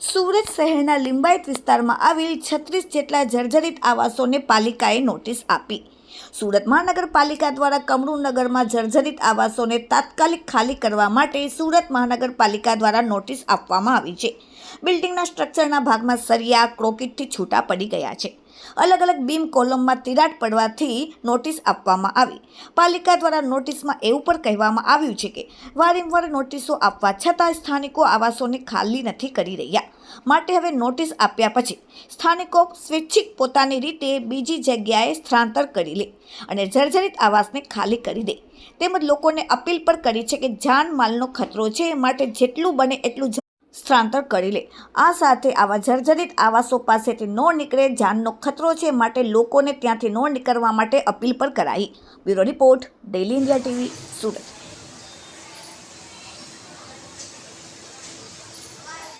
સુરત શહેરના લિંબાયત વિસ્તારમાં આવેલ છત્રીસ જેટલા જર્જરિત આવાસોને પાલિકાએ નોટિસ આપી. સુરત મહાનગરપાલિકા દ્વારા કમળુનગરમાં જર્જરિત આવાસોને તાત્કાલિક ખાલી કરવા માટે સુરત મહાનગરપાલિકા દ્વારા નોટિસ આપવામાં આવી છે. બિલ્ડિંગના સ્ટ્રક્ચરના ભાગમાં સરિયા ક્રોકિટથી છૂટા પડી ગયા છે. અલગ અલગ બીમ કોલમમાં તિરાડ પડવાથી નોટિસ આપવામાં આવી. પાલિકા દ્વારા નોટિસમાં એવું પણ કહેવામાં આવ્યું છે કે, વારંવાર નોટિસો આપવા છતાં સ્થાનિકો આવાસોને ખાલી નથી કરી રહ્યા. માટે હવે નોટિસ આપ્યા પછી, સ્થાનિકો સ્વૈચ્છિક પોતાની રીતે બીજી જગ્યાએ સ્થળાંતર કરી લે અને જર્જરિત આવાસને ખાલી કરી દે. તેમજ લોકોને અપીલ પણ કરી છે કે જાનમાલનો ખતરો છે માટે જેટલું બને એટલું સ્થળાંતર કરી લે. આ સાથે આવા જર્જરિત આવાસો પાસેથી ન નીકળે, જાનનો ખતરો છે માટે લોકોને ત્યાંથી ન નીકળવા માટે અપીલ પણ કરાઈ. Bureau report daily India TV, Surat.